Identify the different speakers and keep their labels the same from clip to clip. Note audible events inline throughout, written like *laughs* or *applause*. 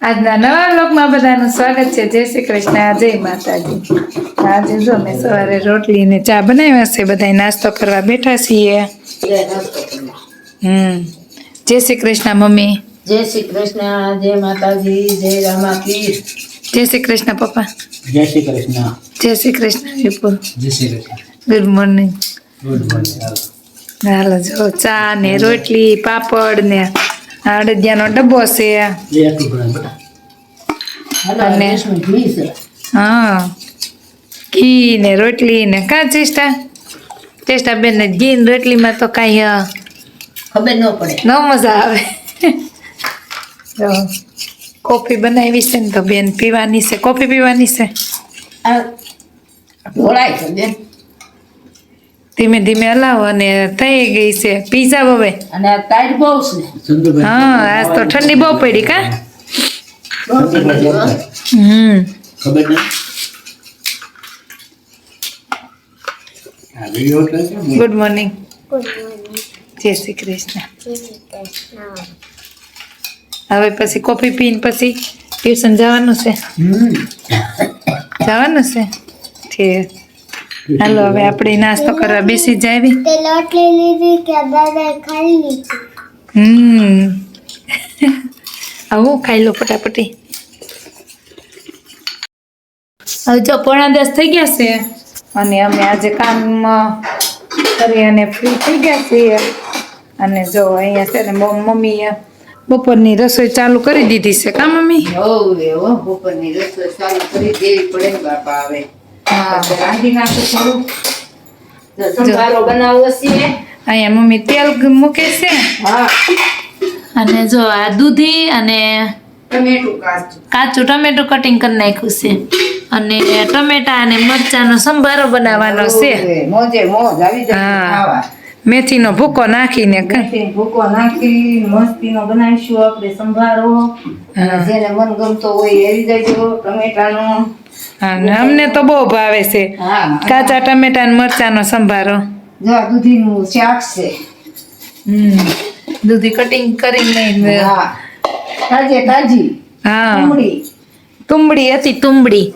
Speaker 1: આજના નવા બ્લોગમાં બધાનું સ્વાગત છે. જય શ્રી કૃષ્ણ. જય માતાજી. આજે જો મેં સવારે રોટલી ને ચા બનાવ્યા છે. બધા નાસ્તો કરવા બેઠા છીએ. હમ. જય શ્રી કૃષ્ણ મમ્મી.
Speaker 2: જય શ્રી કૃષ્ણ. જય માતાજી. જય રામાપીર.
Speaker 1: જય શ્રી કૃષ્ણ પપ્પા.
Speaker 3: જય શ્રી કૃષ્ણ.
Speaker 1: જય શ્રી કૃષ્ણ વિપુલ.
Speaker 3: જય Shri Krishna.
Speaker 1: Good morning
Speaker 3: good morning
Speaker 1: હાલો જો ચા ને રોટલી પાપડ ને અડદિયાનો ડબ્બો છે અને- હા ઘી ને રોટલી ને કા ચેષ્ટા ચેષ્ટા બેન ને ઘી ને રોટલીમાં તો કાંઈ
Speaker 2: ખબર ન પડે
Speaker 1: ન મજા આવે તો કોફી બનાવી છે ને તો બેન પીવાની છે કોફી પીવાની છે
Speaker 2: ઢોળાય છે બેન
Speaker 1: ધીમે ધીમે હલાવો અને થઈ ગઈ છે. પીઝા હવે.
Speaker 2: અને આ બહુ છે.
Speaker 1: હા આજ તો ઠંડી બહુ પડી કા. હમ.
Speaker 3: ખબર નહીં? હા વીડિયો ઉતારે છે ને?
Speaker 1: ગુડ મોર્નિંગ જય શ્રી કૃષ્ણ. હવે પછી કોફી પીને પછી ટ્યુશન જવાનું છે.
Speaker 2: હમ.
Speaker 1: જવાનું છે? ઠીક. હાલો હવે આપણે નાસ્તો કરવા બેસી જાવી.
Speaker 4: તે લીધી કે દાદાએ ખાઈ લીધી.
Speaker 1: હમ. આવું ખાઈ લો ફટાફટી. હવે જો પોણા દસ થઈ ગયા છે અને અમે આજે કામ કરી અને ફ્રી થઈ ગયા છીએ. અને જો અહીંયા છે ને મમ્મી બપોરની રસોઈ ચાલુ કરી દીધી છે કા મમ્મી?
Speaker 2: હો બપોરની રસોઈ ચાલુ કરી દેવી પડે બાપા પછી રાંધી નાખું થોડું સંભારો બનાવવો છે.
Speaker 1: અહીંયા મમ્મી તેલ મૂકે છે. અને જો આ દૂધી અને
Speaker 2: કાચું.
Speaker 1: ટમેટું કટિંગ કરી નાખ્યું છે. અને ટમેટા અને મરચાંનો સંભારો બનાવવાનો છે.
Speaker 2: મોજે મોજ આવી જાય
Speaker 1: મેથીનો ભૂકો નાખીને
Speaker 2: ભૂકો નાખી મસ્તીનો બનાવીશું આપણે સંભારો.
Speaker 1: હા.
Speaker 2: જેને મન ગમતો હોય એવી દેજો ટમેટાનો.
Speaker 1: અને અમને તો બહુ ભાવે છે.
Speaker 2: હા
Speaker 1: કાચા ટમેટા અને મરચાંનો સંભારો.
Speaker 2: જો આ દૂધીનું શાક છે.
Speaker 1: હમ. દૂધી કટિંગ કરીને
Speaker 2: હા. તાજે તાજી.
Speaker 1: હા.
Speaker 2: તુંબડી
Speaker 1: તુંબડી હતી તુંબડી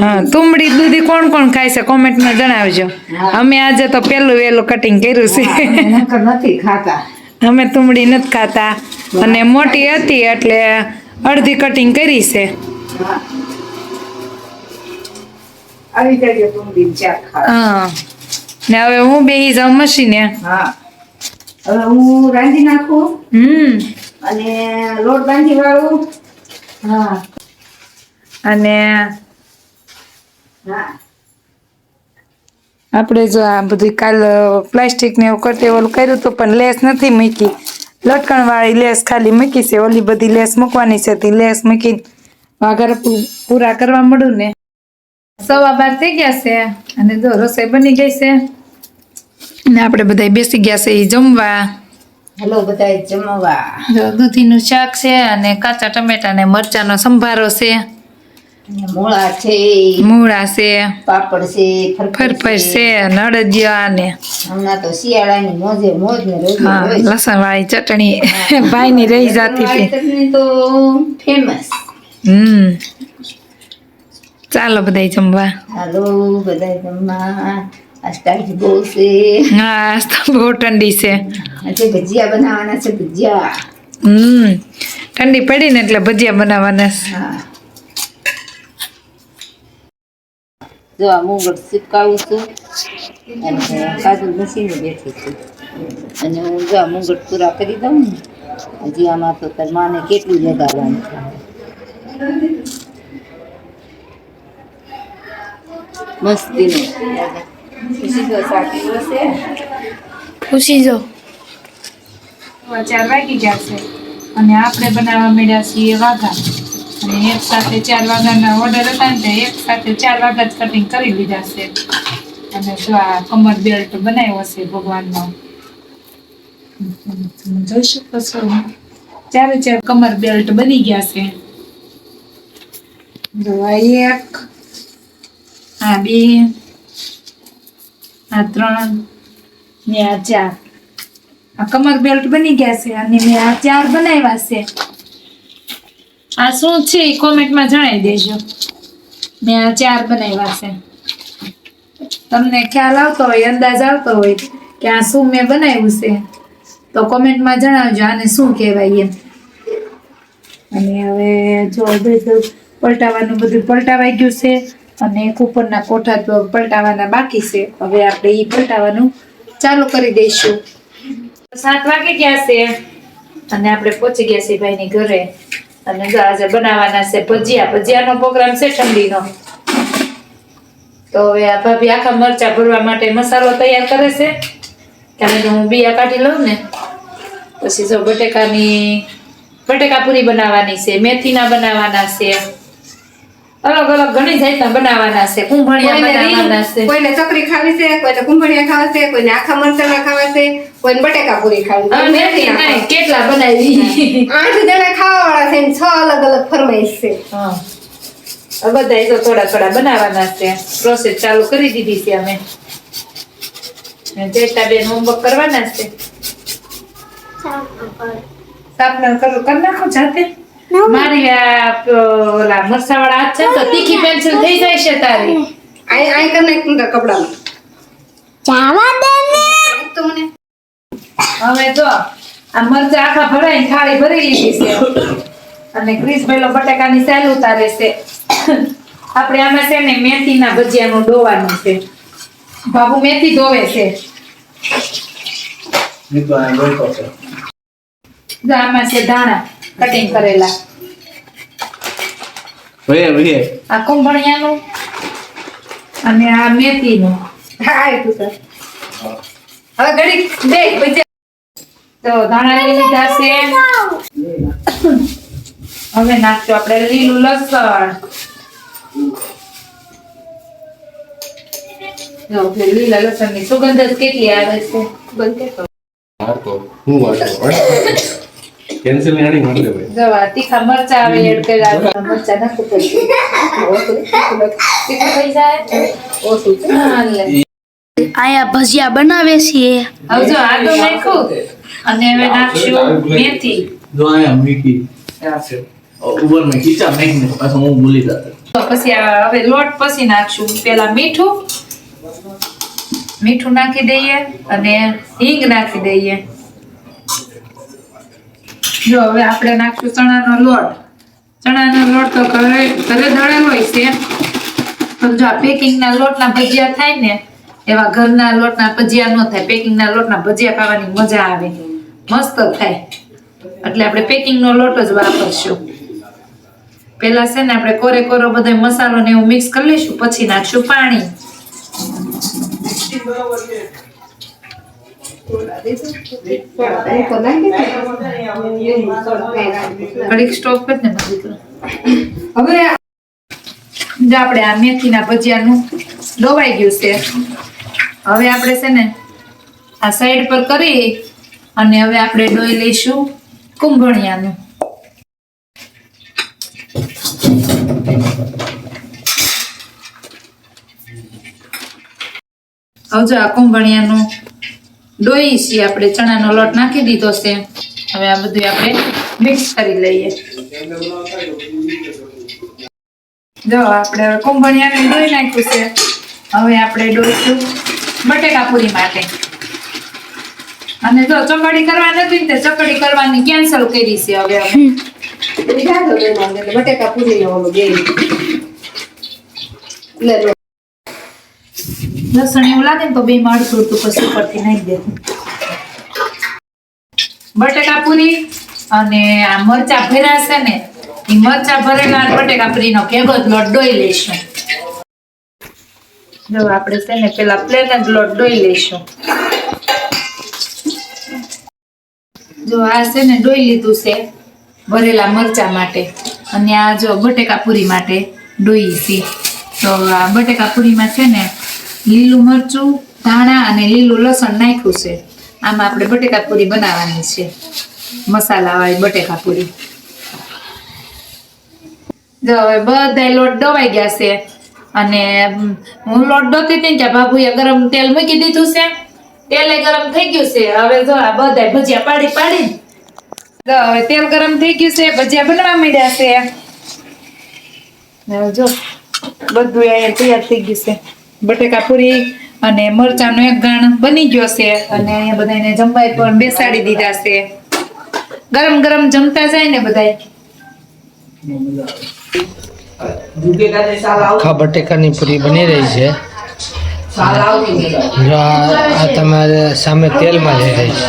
Speaker 1: હા તુંબડી દૂધી કોણ કોણ ખાય છે? કોમેન્ટમાં જણાવજો. અમે આજે તો પહેલું વહેલું કટિંગ કર્યું છે.
Speaker 2: નથી ખાતા.
Speaker 1: અમે તુંબડી નથી ખાતા. અને મોટી હતી એટલે અડધી કટિંગ કરી છે.
Speaker 2: હા.
Speaker 1: ને હવે હું બેહી જાઉં મશીને.
Speaker 2: હા. હવે હું રાંધી નાખું
Speaker 1: હમ.
Speaker 2: અને લોટ બાંધી વાળું
Speaker 1: હા. અને આપણે જો આ બધું કાલ પ્લાસ્ટિક ને એવું કરતી ઓલું કર્યું હતું પણ લેસ નથી મૂકી. લટકણ વાળી લેસ ખાલી મૂકી છે ઓલી બધી લેસ મૂકવાની છે તે લેસ મૂકી વાઘર પૂ- પૂરા કરવા મળું ને. સવા બાર થઈ ગયા છે અને જો રસોઈ બની ગઈ છે. ને આપણે બધા બેસી ગયા છે એ જમવા.
Speaker 2: હેલો બધા જમવા.
Speaker 1: જો દૂધીનું શાક છે અને કાચા ટમેટા ને મરચાંનો સંભારો છે.
Speaker 2: મૂળા છે
Speaker 1: મૂળા છે
Speaker 2: પાપડ છે ફરફર
Speaker 1: છે. અને ને
Speaker 2: હમણાં તો શિયાળાની મોજે મોજ ને
Speaker 1: લસણ વાળી ચટણી *laughs* ભાઈની રહી જાતી હતી.
Speaker 2: તો ફેમસ
Speaker 1: હમ. ચાલો બધા જમવા.
Speaker 2: હાલો બધા જમવા. આ બહુ છે.
Speaker 1: હા બહુ ઠંડી છે.
Speaker 2: આજે ભજીયા બનાવવાના છે ભજીયા.
Speaker 1: હમ. ઠંડી પડી ને એટલે ભજીયા બનાવવાના છે.
Speaker 2: હા. જો આ મૂંગળ ચીપકાવું છું અને કાજુ મસીને બેઠી છું. અને હું જો આ મૂંગળ પૂરા કરી દઉં ને હજી આમાં તો તાર માને કેટલું લગાવવાનું થાય મસ્તીનું.
Speaker 1: ખુશી જો ચાર વાગી ગયા છે. અને આપણે બનાવવા મળ્યા છીએ વાઘા. અને એક સાથે ચાર વાગ્યાના ઓર્ડર હતા ને એક સાથે ચાર વાગ્યા જ કટિંગ કરી લીધા છે. અને જો આ કમર બેલ્ટ બનાવ્યો છે ભગવાનનો. જોઈ શકો છો. ચારે ચાર કમર બેલ્ટ બની ગયા છે. જો આ એક આ બે આ ત્રણ ને આ ચાર. આ કમર બેલ્ટ બની ગયા છે અને મેં આ ચાર બનાવ્યા છે. આ શું છે? એ કોમેન્ટમાં જણાવી દેજો. મેં આ ચાર બનાવ્યા છે. તમને ખ્યાલ આવતો હોય, અંદાજ આવતો હોય કે આ શું મેં બનાવ્યું છે, તો કોમેન્ટમાં જણાવજો આને શું કહેવાય એમ. અને હવે જો પલટાવાનું બધું પલટાવાઈ ગયું છે અને એક ઉપરના કોઠા તો પલટાવાના બાકી છે. હવે આપણે એ પલટાવાનું ચાલુ કરી દઈશું. સાત વાગે ગયા છે અને આપણે પહોંચી ગયા છીએ ભાઈની ઘરે. અને જો આજે બનાવવાના છે ભજીયા. ભજીયાનો પ્રોગ્રામ છે ઠંડીનો. તો હવે આ ભાભી આખા મરચા ભરવા માટે મસાલો તૈયાર કરે છે. કારણ કે હું બિયા કાઢી લઉં ને. પછી જો બટેકાની બટેકા પૂરી બનાવવાની છે મેથીના બનાવવાના છે. અલગ અલગ ઘણી જાતના બનાવવાના છે કુંભણિયા બનાવવાના છે.
Speaker 5: કોઈને ચકરી ખાવી છે કોઈને કુંભણિયા ખાવા છે કોઈને આખા મરચાના ખાવા છે. કોઈને બટેકા પૂરી ખાવી.
Speaker 1: કેટલા બનાવી?
Speaker 5: આઠ જણા ખાવા વાળા છે છ અલગ અલગ ફરમાઈશ છે.
Speaker 1: બધા તો થોડા થોડા બનાવવાના છે. પ્રોસેસ ચાલુ કરી દીધી છે અમે. બેન હોમવર્ક કરવાના છે. સાપના કરો કરી નાખો જાતે. મારી આ ઓલા મરસાવાળા હાથ છે તો તીખી પેન્સિલ થઈ જાય છે તારી.
Speaker 5: આઈ આઈ કરી નાખ કપડામાં.
Speaker 4: જાવા દે.
Speaker 1: હવે જો આ મરચા આખા ભરાઈને થાળી ભરી લીધી છે. અને ક્રિસ ભેલો બટાકાની સેલ ઉતારે છે. આપણે આમાં છે ને મેથીના ભજીયાનું ડોવાનું છે. બાબુ મેથી ધોવે છે.
Speaker 3: તો
Speaker 1: આમાં છે ધાણા કટિંગ કરેલા. આ કુંભણિયાનું અને આ મેથીનું.
Speaker 5: હા એ તું હવે ઘડી બે ભજીયા
Speaker 1: તો ધાણા લઈ લીધા છે હવે નાખજો આપણે લીલું લસણ. લીલા લસણની સુગંધ જ કેટલી આવે છે?
Speaker 5: બંધ કર.
Speaker 3: હું કેન્સલની આડી ભાઈ
Speaker 1: જો તીખા મરચા આવે એડ કર્યા મરચા નાખું પડશે તીખું થઈ જાય?
Speaker 5: ઓછું છે.
Speaker 4: આયા ભજીયા બનાવે છીએ.
Speaker 1: હવે જો આદુ અને હવે નાખશું મેથી.
Speaker 3: જો આયા મીઠી ઉપર મેં ખીચા નાખીને પાછો હું ભૂલી જતો.
Speaker 1: તો પછી હવે લોટ પછી નાખશું. પેલા મીઠું મીઠું નાખી દઈએ અને હિંગ નાખી દઈએ. જો હવે આપણે નાખશું ચણાનો લોટ. ચણાનો લોટ તો ઘરે ઘરે ધળેલો હોય છે. પણ જો આ પેકિંગના લોટના ભજીયા થાય ને એવા ઘરના લોટના ભજીયા ન થાય. પેકિંગના લોટના ભજીયા ખાવાની મજા આવે. મસ્ત થાય. એટલે આપણે પેકિંગનો લોટ જ વાપરશું. પેલા છે ને આપણે કોરે કોરો બધો મસાલો ને એવું મિક્સ કરી લઈશું, પછી નાખશું પાણી. ઘડીક સ્ટોપ કરી ને
Speaker 5: હવે
Speaker 1: આપણે આ મેથીના ભજીયાનું ડોવાઈ ગયું છે. હવે આપણે છે ને આ સાઈડ પર કરી અને હવે આપણે ડોઈ લઈશું કુંભણિયાનું. હવે જો આ કુંભણિયાનું ડોઈ છે આપણે, ચણાનો લોટ નાખી દીધો છે. હવે આ બધું આપણે મિક્સ કરી લઈએ. જો આપણે કુંભણિયાને ડોઈ નાખ્યું છે. હવે આપણે ડોઈશું બટેકા પૂરી માટે. અને જો ચકડી કરવા નથી ને તે ચકડી કરવાની કેન્સલ કરી છે હવે
Speaker 5: બટેકા પૂરી ઓલું બે.
Speaker 1: લસણ એવું લાગે ને તો બે માળતું હતું પછી ઉપરથી નાખી દે બટેકા પૂરી અને આ મરચા ભર્યા છે ને એ મરચા ભરેલા બટેકા પૂરીનો ભેગો જ લોટ ડોઈ લઈશું. જો આપણે છે ને પેલા પ્લેન જ લોટ ડોઈ લઈશું. જો આ છે ને ડોઈ લીધું છે ભરેલા મરચા માટે. અને આ જો બટેકા પૂરી માટે ડોઈ છે. તો આ બટેકા પૂરીમાં છે ને લીલું મરચું, ધાણા અને લીલું લસણ નાખ્યું છે. આમાં આપણે બટેકા પૂરી બનાવવાની છે. મસાલાવાળી બટેકા પૂરી જો હવે બધા લોટ ડવાઈ ગયા છે. અને હું લોટ ડોતી હતી ત્યાં બાબુએ ગરમ તેલ મૂકી દીધું છે. તેલે ગરમ થઈ ગયું છે. હવે જો આ બધા ભજીયા પાડી પાડી હવે તેલ ગરમ થઈ ગયું છે ભજીયા બનવા માંડ્યા છે. હવે જો બધું અહીંયા તૈયાર થઈ ગયું છે. બટેકા પૂરી અને મરચાંનો એક ગાણ બની ગયો છે અને અહીંયા બધાને જમવાય પણ બેસાડી દીધા છે. ગરમ ગરમ જમતા જાય ને બધાય.
Speaker 6: આખા બટેકાની પૂરી બની રહી છે. જો આ આ તમારે સામે તેલમાં જઈ રહી છે.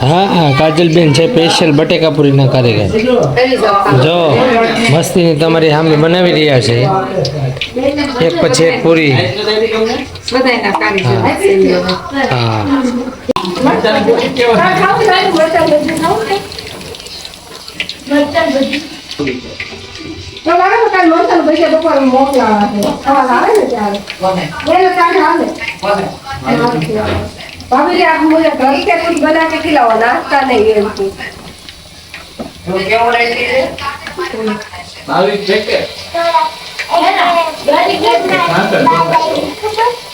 Speaker 6: હા હા કાજલબેન છે સ્પેશિયલ બટેકા પૂરીના કારીગર. જો મસ્તીની તમારી સામે બનાવી રહ્યા છે. એક પછી એક પૂરી. હા.
Speaker 5: હા તમારે પોતાને મોસમ પછી બપોરે મોકલાવા છે સવાલ આવે ને ત્યારે બોલે કાંઠ આવે ભાભી રે આપ મુજે ઘર કે કુછ બના કે ખિલાવો નાસ્તા નહીં એમ તું
Speaker 3: કેવું રહેતી છે
Speaker 5: ભાભી છે કે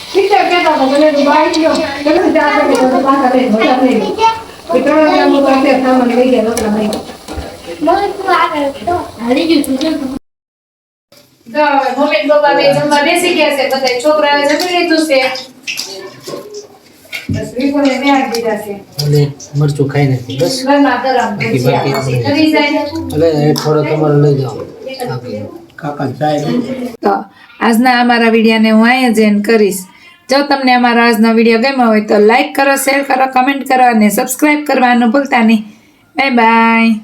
Speaker 5: ટીચર કહેતા હતા મને બહાર ગયો તમે જાતે બધા કરે બધા નહીં ત્રણ ગામ નું કરતે સામાન લઈ ગયા નોકરા
Speaker 6: ભાઈ મરચું ખાઈ નાખ્યું બસ.
Speaker 1: ગરમા
Speaker 6: બાકી આપણે-
Speaker 1: કરી જાય
Speaker 6: એટલે એ થોડો તમારે લઈ જાઓ.
Speaker 1: તો આજના અમારા વિડીયોને હું અહીંયા જ કરીશ. જો તમને અમારો આજનો વીડિયો ગમ્યો હોય તો લાઈક કરો શેર કરો કમેન્ટ કરો અને સબસ્ક્રાઈબ કરવાનું ભૂલતા નહીં. Bye bye